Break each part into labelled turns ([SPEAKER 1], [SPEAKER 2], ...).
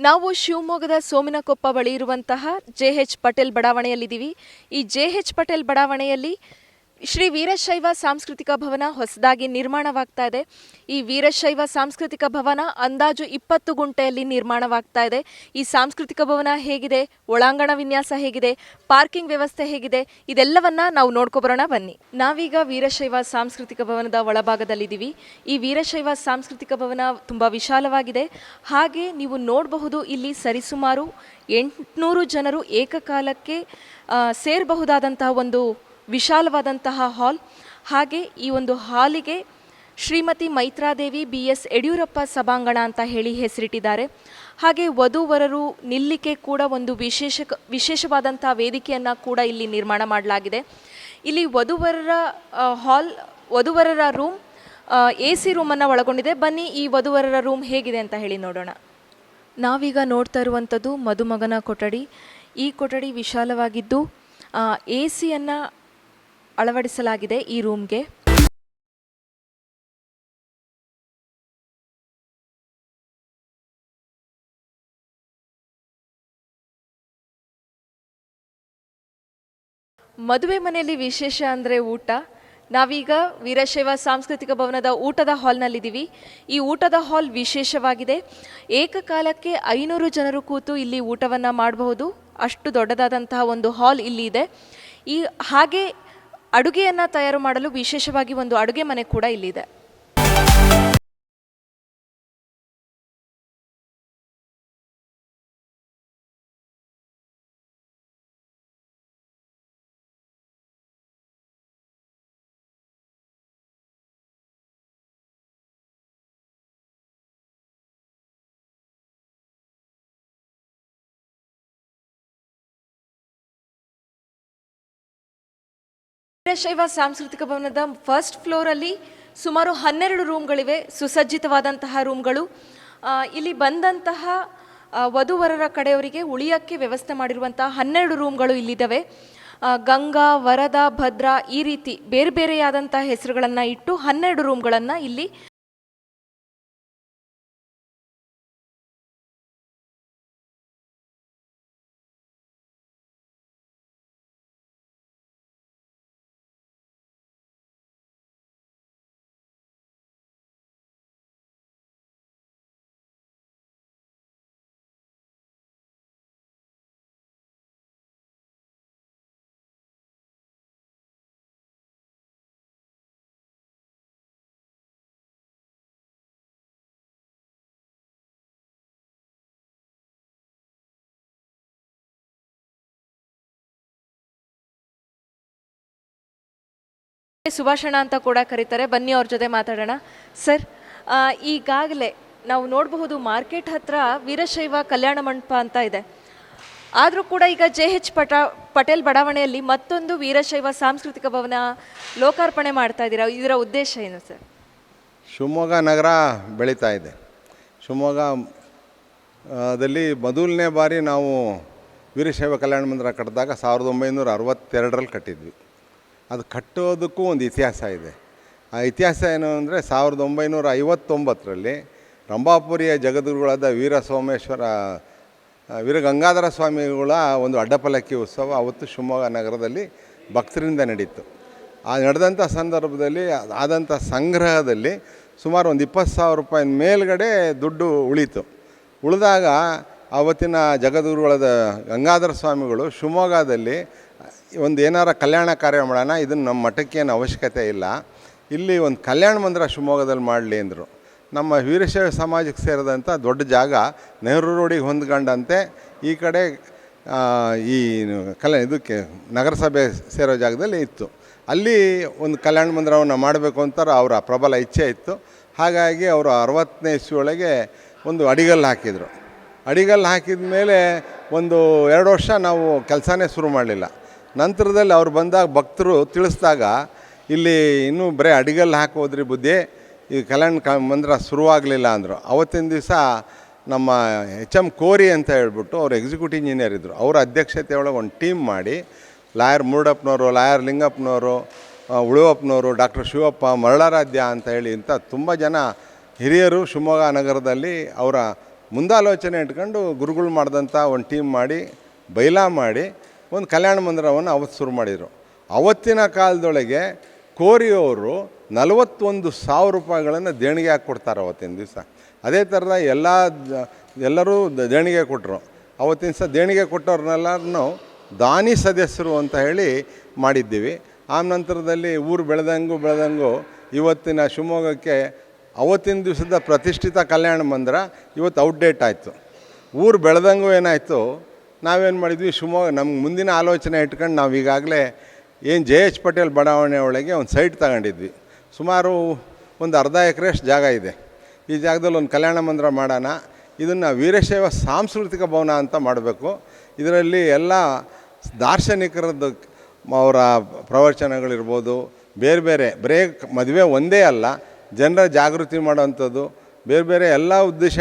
[SPEAKER 1] ನಾವು ಶಿವಮೊಗ್ಗದ ಸೋಮಿನಕೊಪ್ಪ ಬಳಿ ಇರುವಂತಹ ಜೆ ಎಚ್ ಪಟೇಲ್ ಬಡಾವಣೆಯಲ್ಲಿದ್ದೀವಿ. ಈ ಜೆ ಎಚ್ ಪಟೇಲ್ ಬಡಾವಣೆಯಲ್ಲಿ ಶ್ರೀ ವೀರಶೈವ ಸಾಂಸ್ಕೃತಿಕ ಭವನ ಹೊಸದಾಗಿ ನಿರ್ಮಾಣವಾಗ್ತಾ ಇದೆ. ಈ ವೀರಶೈವ ಸಾಂಸ್ಕೃತಿಕ ಭವನ ಅಂದಾಜು ಇಪ್ಪತ್ತು ಗುಂಟೆಯಲ್ಲಿ ನಿರ್ಮಾಣವಾಗ್ತಾ ಇದೆ. ಈ ಸಾಂಸ್ಕೃತಿಕ ಭವನ ಹೇಗಿದೆ? ಒಳಾಂಗಣ ವಿನ್ಯಾಸ ಹೇಗಿದೆ? ಪಾರ್ಕಿಂಗ್ ವ್ಯವಸ್ಥೆ ಹೇಗಿದೆ? ಇದೆಲ್ಲವನ್ನ ನಾವು ನೋಡ್ಕೊಬರೋಣ ಬನ್ನಿ. ನಾವೀಗ ವೀರಶೈವ ಸಾಂಸ್ಕೃತಿಕ ಭವನದ ಒಳಭಾಗದಲ್ಲಿದ್ದೀವಿ. ಈ ವೀರಶೈವ ಸಾಂಸ್ಕೃತಿಕ ಭವನ ತುಂಬ ವಿಶಾಲವಾಗಿದೆ. ಹಾಗೆ ನೀವು ನೋಡಬಹುದು ಇಲ್ಲಿ ಸರಿಸುಮಾರು ಎಂಟುನೂರು ಜನರು ಏಕಕಾಲಕ್ಕೆ ಸೇರಬಹುದಾದಂತಹ ಒಂದು ವಿಶಾಲವಾದಂತಹ ಹಾಲ್. ಹಾಗೆ ಈ ಒಂದು ಹಾಲಿಗೆ ಶ್ರೀಮತಿ ಮೈತ್ರಾದೇವಿ ಬಿ ಎಸ್ ಯಡಿಯೂರಪ್ಪ ಸಭಾಂಗಣ ಅಂತ ಹೇಳಿ ಹೆಸರಿಟ್ಟಿದ್ದಾರೆ. ಹಾಗೆ ವಧುವರರು ನಿಲ್ಲಿಕೆ ಕೂಡ ಒಂದು ವಿಶೇಷ ವಿಶೇಷವಾದಂಥ ವೇದಿಕೆಯನ್ನು ಕೂಡ ಇಲ್ಲಿ ನಿರ್ಮಾಣ ಮಾಡಲಾಗಿದೆ. ಇಲ್ಲಿ ವಧುವರರ ಹಾಲ್, ವಧುವರರ ರೂಮ್ ಎ ಸಿ ರೂಮನ್ನು ಒಳಗೊಂಡಿದೆ. ಬನ್ನಿ ಈ ವಧುವರರ ರೂಮ್ ಹೇಗಿದೆ ಅಂತ ಹೇಳಿ ನೋಡೋಣ. ನಾವೀಗ ನೋಡ್ತಾ ಇರುವಂಥದ್ದು ಮದುಮಗನ ಕೊಠಡಿ. ಈ ಕೊಠಡಿ ವಿಶಾಲವಾಗಿದ್ದು ಎ ಸಿಯನ್ನು ಅಳವಡಿಸಲಾಗಿದೆ ಈ ರೂಮ್ಗೆ. ಮದುವೆ ಮನೆಯಲ್ಲಿ ವಿಶೇಷ ಅಂದರೆ ಊಟ. ನಾವೀಗ ವೀರಶೈವ ಸಾಂಸ್ಕೃತಿಕ ಭವನದ ಊಟದ ಹಾಲ್ನಲ್ಲಿದ್ದೀವಿ. ಈ ಊಟದ ಹಾಲ್ ವಿಶೇಷವಾಗಿದೆ. ಏಕಕಾಲಕ್ಕೆ ಐನೂರು ಜನರು ಕೂತು ಇಲ್ಲಿ ಊಟವನ್ನು ಮಾಡಬಹುದು. ಅಷ್ಟು ದೊಡ್ಡದಾದಂತಹ ಒಂದು ಹಾಲ್ ಇಲ್ಲಿ ಇದೆ. ಈ ಹಾಗೆ ಅಡುಗೆಯನ್ನು ತಯಾರು ಮಾಡಲು ವಿಶೇಷವಾಗಿ ಒಂದು ಅಡುಗೆ ಮನೆ ಕೂಡ ಇಲ್ಲಿದೆ. ವೀರಶೈವ ಸಾಂಸ್ಕೃತಿಕ ಭವನದ ಫಸ್ಟ್ ಫ್ಲೋರಲ್ಲಿ ಸುಮಾರು ಹನ್ನೆರಡು ರೂಮ್ಗಳಿವೆ ಸುಸಜ್ಜಿತವಾದಂತಹ ರೂಮ್ಗಳು ಇಲ್ಲಿ ಬಂದಂತಹ ವಧುವರರ ಕಡೆಯವರಿಗೆ ಉಳಿಯಕ್ಕೆ ವ್ಯವಸ್ಥೆ ಮಾಡಿರುವಂತಹ ಹನ್ನೆರಡು ರೂಮ್ಗಳು ಇಲ್ಲಿದ್ದಾವೆ. ಗಂಗಾ, ವರದ, ಭದ್ರಾ ಈ ರೀತಿ ಬೇರೆ ಬೇರೆಯಾದಂತಹ ಹೆಸರುಗಳನ್ನು ಇಟ್ಟು ಹನ್ನೆರಡು ರೂಮ್ಗಳನ್ನು ಇಲ್ಲಿ ಸುಭಾಷಣ ಅಂತ ಕೂಡ ಕರೀತಾರೆ. ಬನ್ನಿ ಅವ್ರ ಜೊತೆ ಮಾತಾಡೋಣ. ಸರ್ ಈಗಾಗಲೇ ನಾವು ನೋಡಬಹುದು ಮಾರ್ಕೆಟ್ ಹತ್ರ ವೀರಶೈವ ಕಲ್ಯಾಣ ಮಂಟಪ ಅಂತ ಇದೆ. ಆದರೂ ಕೂಡ ಈಗ ಜೆ ಎಚ್ ಪಟ, ಪಟೇಲ್ ಬಡಾವಣೆಯಲ್ಲಿ ಮತ್ತೊಂದು ವೀರಶೈವ ಸಾಂಸ್ಕೃತಿಕ ಭವನ ಲೋಕಾರ್ಪಣೆ ಮಾಡ್ತಾ ಇದ್ದೀರಾ? ಇದರ ಉದ್ದೇಶ ಏನು ಸರ್?
[SPEAKER 2] ಶಿವಮೊಗ್ಗ ನಗರ ಬೆಳೀತಾ ಇದೆ. ಶಿವಮೊಗ್ಗದಲ್ಲಿ ಮೊದಲನೇ ಬಾರಿ ನಾವು ವೀರಶೈವ ಕಲ್ಯಾಣ ಮಂದಿರ ಕಟ್ಟಿದಾಗ ಸಾವಿರದ ಒಂಬೈನೂರ ಅರವತ್ತೆರಡರಲ್ಲಿ ಕಟ್ಟಿದ್ವಿ. ಅದು ಕಟ್ಟೋದಕ್ಕೂ ಒಂದು ಇತಿಹಾಸ ಇದೆ. ಆ ಇತಿಹಾಸ ಏನು ಅಂದರೆ ಸಾವಿರದ ಒಂಬೈನೂರ ಐವತ್ತೊಂಬತ್ತರಲ್ಲಿ ರಂಭಾಪುರಿಯ ಜಗದ್ಗುರುಗಳಾದ ವೀರ ಸೋಮೇಶ್ವರ ವೀರ ಗಂಗಾಧರ ಸ್ವಾಮಿಗಳ ಒಂದು ಅಡ್ಡಪಲ್ಲಕ್ಕಿ ಉತ್ಸವ ಅವತ್ತು ಶಿವಮೊಗ್ಗ ನಗರದಲ್ಲಿ ಭಕ್ತರಿಂದ ನಡೀತು. ಆ ನಡೆದಂಥ ಸಂದರ್ಭದಲ್ಲಿ, ಆದಂಥ ಸಂಗ್ರಹದಲ್ಲಿ ಸುಮಾರು ಒಂದು ಇಪ್ಪತ್ತು ಸಾವಿರ ರೂಪಾಯಿ ಮೇಲುಗಡೆ ದುಡ್ಡು ಉಳೀತು. ಉಳಿದಾಗ ಆವತ್ತಿನ ಜಗದ್ಗುರುಗಳಾದ ಗಂಗಾಧರ ಸ್ವಾಮಿಗಳು ಶಿವಮೊಗ್ಗದಲ್ಲಿ ಒಂದು ಏನಾರ ಕಲ್ಯಾಣ ಕಾರ್ಯ ಮಾಡೋಣ, ಇದನ್ನು ನಮ್ಮ ಮಠಕ್ಕೆ ಏನು ಅವಶ್ಯಕತೆ ಇಲ್ಲ. ಇಲ್ಲಿ ಒಂದು ಕಲ್ಯಾಣ ಮಂದಿರ ಶಿವಮೊಗ್ಗದಲ್ಲಿ ಮಾಡಲಿ ಅಂದರು. ನಮ್ಮ ವೀರಶೈವ ಸಮಾಜಕ್ಕೆ ಸೇರಿದಂಥ ದೊಡ್ಡ ಜಾಗ ನೆಹರು ರೋಡಿಗೆ ಹೊಂದ್ಕೊಂಡಂತೆ. ಈ ಕಡೆ ಈ ಕಲ್ಯಾಣ ಇದಕ್ಕೆ ನಗರಸಭೆ ಸೇರೋ ಜಾಗದಲ್ಲಿ ಇತ್ತು. ಅಲ್ಲಿ ಒಂದು ಕಲ್ಯಾಣ ಮಂದಿರವನ್ನು ಮಾಡಬೇಕು ಅಂತ ಅವರ ಪ್ರಬಲ ಇಚ್ಛೆ ಇತ್ತು. ಹಾಗಾಗಿ ಅವರು ಅರವತ್ತನೇ ಇಸ್ವಿಯೊಳಗೆ ಒಂದು ಅಡಿಗಲ್ಲು ಹಾಕಿದರು. ಅಡಿಗಲ್ಲು ಹಾಕಿದ ಮೇಲೆ ಒಂದು ಎರಡು ವರ್ಷ ನಾವು ಕೆಲಸನೇ ಶುರು ಮಾಡಲಿಲ್ಲ. ನಂತರದಲ್ಲಿ ಅವ್ರು ಬಂದಾಗ ಭಕ್ತರು ತಿಳಿಸಿದಾಗ, ಇಲ್ಲಿ ಇನ್ನೂ ಬರೀ ಅಡಿಗಲ್ಲು ಹಾಕೋದ್ರಿ ಬುದ್ಧಿ, ಈ ಕಲ್ಯಾಣ ಕ, ಮಂದಿರ ಶುರುವಾಗಲಿಲ್ಲ ಅಂದರು. ಅವತ್ತಿನ ದಿವಸ ನಮ್ಮ ಎಚ್ ಎಂ ಕೋರಿ ಅಂತ ಹೇಳ್ಬಿಟ್ಟು ಅವ್ರು ಎಕ್ಸಿಕ್ಯೂಟಿವ್ ಇಂಜಿನಿಯರ್ ಇದ್ದರು ಅವರ ಅಧ್ಯಕ್ಷತೆ ಒಳಗೆ ಒಂದು ಟೀಮ್ ಮಾಡಿ, ಲಾಯರ್ ಮುರುಡಪ್ಪನವರು, ಲಾಯರ್ ಲಿಂಗಪ್ಪನವರು ಉಳುವಪ್ಪನವರು, ಡಾಕ್ಟರ್ ಶಿವಪ್ಪ ಮರಳಾರಾಧ್ಯ ಅಂತ ಹೇಳಿ ಇಂಥ ತುಂಬ ಜನ ಹಿರಿಯರು ಶಿವಮೊಗ್ಗ ನಗರದಲ್ಲಿ ಅವರ ಮುಂದಾಲೋಚನೆ ಇಟ್ಕೊಂಡು ಗುರುಗಳು ಮಾಡಿದಂಥ ಒಂದು ಟೀಮ್ ಮಾಡಿ, ಬೈಲಾ ಮಾಡಿ ಒಂದು ಕಲ್ಯಾಣ ಮಂದಿರವನ್ನು ಅವತ್ತು ಶುರು ಮಾಡಿದರು. ಅವತ್ತಿನ ಕಾಲದೊಳಗೆ ಕೋರಿಯವರು ನಲವತ್ತೊಂದು ಸಾವಿರ ರೂಪಾಯಿಗಳನ್ನು ದೇಣಿಗೆ ಹಾಕಿ ಕೊಡ್ತಾರೆ ಅವತ್ತಿನ ದಿವಸ. ಅದೇ ಥರದ ಎಲ್ಲ ಎಲ್ಲರೂ ದೇಣಿಗೆ ಕೊಟ್ಟರು ಅವತ್ತಿನ ದಿವಸ ದೇಣಿಗೆ ಕೊಟ್ಟವ್ರನ್ನೆಲ್ಲರನ್ನು ದಾನಿ ಸದಸ್ಯರು ಅಂತ ಹೇಳಿ ಮಾಡಿದ್ದೀವಿ. ಆ ನಂತರದಲ್ಲಿ ಊರು ಬೆಳೆದಂಗೂ ಬೆಳೆದಂಗೂ ಇವತ್ತಿನ ಶಿವಮೊಗ್ಗಕ್ಕೆ ಅವತ್ತಿನ ದಿವಸದ ಪ್ರತಿಷ್ಠಿತ ಕಲ್ಯಾಣ ಮಂದಿರ ಇವತ್ತು ಔಟ್ಡೇಟ್ ಆಯಿತು. ಊರು ಬೆಳೆದಂಗೂ ಏನಾಯಿತು? ನಾವೇನು ಮಾಡಿದ್ವಿ? ಶಿವಮೊಗ್ಗ ನಮ್ಗೆ ಮುಂದಿನ ಆಲೋಚನೆ ಇಟ್ಕೊಂಡು ನಾವು ಈಗಾಗಲೇ ಏನು ಜೆ ಎಚ್ ಪಟೇಲ್ ಬಡಾವಣೆ ಒಳಗೆ ಒಂದು ಸೈಟ್ ತಗೊಂಡಿದ್ವಿ. ಸುಮಾರು ಒಂದು ಅರ್ಧ ಎಕರೆಷ್ಟು ಜಾಗ ಇದೆ. ಈ ಜಾಗದಲ್ಲಿ ಒಂದು ಕಲ್ಯಾಣ ಮಂದಿರ ಮಾಡೋಣ, ಇದನ್ನು ವೀರಶೈವ ಸಾಂಸ್ಕೃತಿಕ ಭವನ ಅಂತ ಮಾಡಬೇಕು. ಇದರಲ್ಲಿ ಎಲ್ಲ ದಾರ್ಶನಿಕರದ್ದು ಅವರ ಪ್ರವಚನಗಳಿರ್ಬೋದು, ಬೇರೆ ಬೇರೆ, ಬರೇ ಮದುವೆ ಒಂದೇ ಅಲ್ಲ, ಜನರ ಜಾಗೃತಿ ಮಾಡೋವಂಥದ್ದು, ಬೇರೆ ಬೇರೆ ಎಲ್ಲ ಉದ್ದೇಶ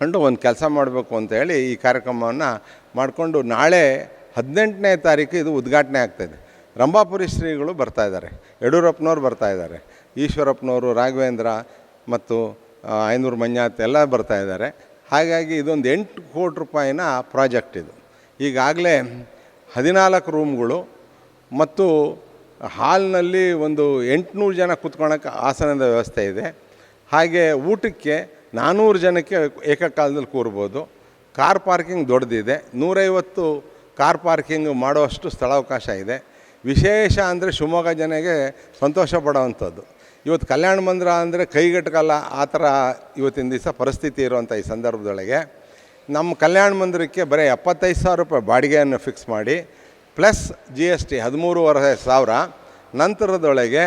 [SPEAKER 2] ಇಟ್ಕೊಂಡು ಒಂದು ಕೆಲಸ ಮಾಡಬೇಕು ಅಂತ ಹೇಳಿ ಈ ಕಾರ್ಯಕ್ರಮವನ್ನು ಮಾಡಿಕೊಂಡು ನಾಳೆ ಹದಿನೆಂಟನೇ ತಾರೀಕು ಇದು ಉದ್ಘಾಟನೆ ಆಗ್ತಾಯಿದೆ ರಂಭಾಪುರಿ ಶ್ರೀಗಳು ಬರ್ತಾ ಇದ್ದಾರೆ. ಯಡಿಯೂರಪ್ಪನವ್ರು ಬರ್ತಾ ಇದ್ದಾರೆ. ಈಶ್ವರಪ್ಪನವರು, ರಾಘವೇಂದ್ರ ಮತ್ತು ಐನೂರು ಮಂಜಾತ್ ಎಲ್ಲ ಬರ್ತಾ ಇದ್ದಾರೆ. ಹಾಗಾಗಿ ಇದೊಂದು ಎಂಟು ಕೋಟಿ ರೂಪಾಯಿನ ಪ್ರಾಜೆಕ್ಟ್ ಇದು. ಈಗಾಗಲೇ ಹದಿನಾಲ್ಕು ರೂಮ್ಗಳು ಮತ್ತು ಹಾಲ್ನಲ್ಲಿ ಒಂದು ಎಂಟುನೂರು ಜನ ಕೂತ್ಕೊಳಕ್ಕೆ ಆಸನದ ವ್ಯವಸ್ಥೆ ಇದೆ. ಹಾಗೆ ಊಟಕ್ಕೆ ನಾನ್ನೂರು ಜನಕ್ಕೆ ಏಕಕಾಲದಲ್ಲಿ ಕೂರ್ಬೋದು. ಕಾರ್ ಪಾರ್ಕಿಂಗ್ ದೊಡ್ಡದಿದೆ. ನೂರೈವತ್ತು ಕಾರ್ ಪಾರ್ಕಿಂಗ್ ಮಾಡುವಷ್ಟು ಸ್ಥಳಾವಕಾಶ ಇದೆ. ವಿಶೇಷ ಅಂದರೆ ಶಿವಮೊಗ್ಗ ಜನಗೆ ಸಂತೋಷ ಪಡೋವಂಥದ್ದು. ಇವತ್ತು ಕಲ್ಯಾಣ ಮಂದಿರ ಅಂದರೆ ಕೈಗೆಟಕಲ್ಲ, ಆ ಥರ ಇವತ್ತಿನ ದಿವಸ ಪರಿಸ್ಥಿತಿ ಇರುವಂಥ ಈ ಸಂದರ್ಭದೊಳಗೆ. ನಮ್ಮ ಕಲ್ಯಾಣ ಮಂದಿರಕ್ಕೆ ಬರೀ ಎಪ್ಪತ್ತೈದು ಸಾವಿರ ರೂಪಾಯಿ ಬಾಡಿಗೆಯನ್ನು ಫಿಕ್ಸ್ ಮಾಡಿ ಪ್ಲಸ್ ಜಿ ಎಸ್ ಟಿ ಹದಿಮೂರುವರೆ ಸಾವಿರ. ನಂತರದೊಳಗೆ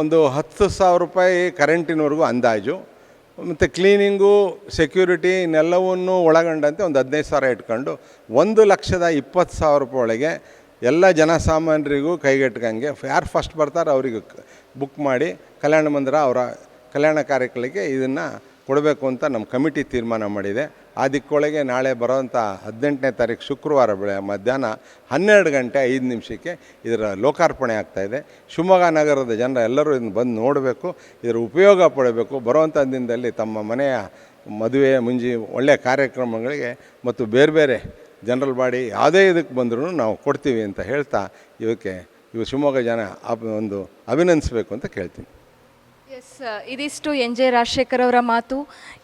[SPEAKER 2] ಒಂದು ಹತ್ತು ಸಾವಿರ ರೂಪಾಯಿ ಕರೆಂಟಿನವರೆಗೂ ಅಂದಾಜು. ಮತ್ತು ಕ್ಲೀನಿಂಗು ಸೆಕ್ಯೂರಿಟಿ ಇನ್ನೆಲ್ಲವನ್ನೂ ಒಳಗೊಂಡಂತೆ ಒಂದು ಹದಿನೈದು ಸಾವಿರ ಇಟ್ಕೊಂಡು ಒಂದು ಲಕ್ಷದ ಇಪ್ಪತ್ತು ಸಾವಿರ ರೂಪಾಯಿ ಒಳಗೆ ಎಲ್ಲ ಜನಸಾಮಾನ್ಯರಿಗೂ ಕೈಗೆಟ್ಕಂಗೆ ಯಾರು ಫಸ್ಟ್ ಬರ್ತಾರೋ ಅವರಿಗೆ ಬುಕ್ ಮಾಡಿ ಕಲ್ಯಾಣ ಮಂದಿರ ಅವರ ಕಲ್ಯಾಣ ಕಾರ್ಯಕ್ರಮಕ್ಕೆ ಇದನ್ನು ಕೊಡಬೇಕು ಅಂತ ನಮ್ಮ ಕಮಿಟಿ ತೀರ್ಮಾನ ಮಾಡಿದೆ. ಆ ದಿಕ್ಕೊಳಗೆ ನಾಳೆ ಬರೋವಂಥ ಹದಿನೆಂಟನೇ ತಾರೀಕು ಶುಕ್ರವಾರ ಬೆಳೆ ಮಧ್ಯಾಹ್ನ ಹನ್ನೆರಡು ಗಂಟೆ ಐದು ನಿಮಿಷಕ್ಕೆ ಇದರ ಲೋಕಾರ್ಪಣೆ ಆಗ್ತಾಯಿದೆ ಶಿವಮೊಗ್ಗ ನಗರದ ಜನರು ಎಲ್ಲರೂ ಇದನ್ನು ಬಂದು ನೋಡಬೇಕು, ಇದರ ಉಪಯೋಗ ಪಡಬೇಕು. ಬರುವಂಥ ದಿನದಲ್ಲಿ ತಮ್ಮ ಮನೆಯ ಮದುವೆ ಮುಂಜಿ ಒಳ್ಳೆಯ ಕಾರ್ಯಕ್ರಮಗಳಿಗೆ ಮತ್ತು ಬೇರೆ ಬೇರೆ ಜನರಲ್ ಬಾಡಿ ಯಾವುದೇ ಇದಕ್ಕೆ ಬಂದರೂ ನಾವು ಕೊಡ್ತೀವಿ ಅಂತ ಹೇಳ್ತಾ ಇವಕ್ಕೆ ಇವು ಶಿವಮೊಗ್ಗ ಜನ ಒಂದು ಅಭಿನಂದಿಸಬೇಕು ಅಂತ ಕೇಳ್ತೀನಿ.
[SPEAKER 1] ಎಸ್ ಇದಿಷ್ಟು ಎನ್ ಜೆ ರಾಜಶೇಖರ್ ಅವರ ಮಾತು.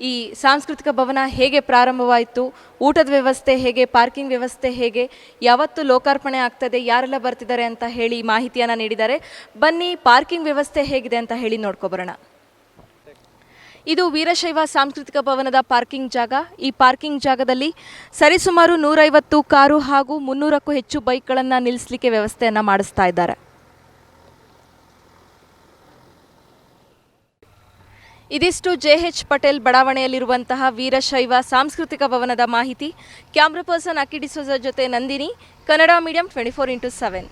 [SPEAKER 1] ಈ ಸಾಂಸ್ಕೃತಿಕ ಭವನ ಹೇಗೆ ಪ್ರಾರಂಭವಾಯಿತು? ಊಟದ ವ್ಯವಸ್ಥೆ ಹೇಗೆ? ಪಾರ್ಕಿಂಗ್ ವ್ಯವಸ್ಥೆ ಹೇಗೆ? ಯಾವತ್ತು ಲೋಕಾರ್ಪಣೆ ಆಗ್ತದೆ? ಯಾರೆಲ್ಲ ಬರ್ತಿದ್ದಾರೆ ಅಂತ ಹೇಳಿ ಮಾಹಿತಿಯನ್ನು ನೀಡಿದ್ದಾರೆ. ಬನ್ನಿ, ಪಾರ್ಕಿಂಗ್ ವ್ಯವಸ್ಥೆ ಹೇಗಿದೆ ಅಂತ ಹೇಳಿ ನೋಡ್ಕೊಬರೋಣ. ಇದು ವೀರಶೈವ ಸಾಂಸ್ಕೃತಿಕ ಭವನದ ಪಾರ್ಕಿಂಗ್ ಜಾಗ. ಈ ಪಾರ್ಕಿಂಗ್ ಜಾಗದಲ್ಲಿ ಸರಿಸುಮಾರು ನೂರೈವತ್ತು ಕಾರು ಹಾಗೂ ಮುನ್ನೂರಕ್ಕೂ ಹೆಚ್ಚು ಬೈಕ್ಗಳನ್ನು ನಿಲ್ಲಿಸಲಿಕ್ಕೆ ವ್ಯವಸ್ಥೆಯನ್ನು ಮಾಡಿಸ್ತಾ ಇದ್ದಾರೆ. ಇದಿಷ್ಟು ಜೆಎಚ್ ಪಟೇಲ್ ಬಡಾವಣೆಯಲ್ಲಿರುವಂತಹ ವೀರಶೈವ ಸಾಂಸ್ಕೃತಿಕ ಭವನದ ಮಾಹಿತಿ. ಕ್ಯಾಮ್ರಾ ಪರ್ಸನ್ ಅಕ್ಕಿ ಡಿಸೋಜ ಜೊತೆ Nandini. Kannada medium twenty four into seven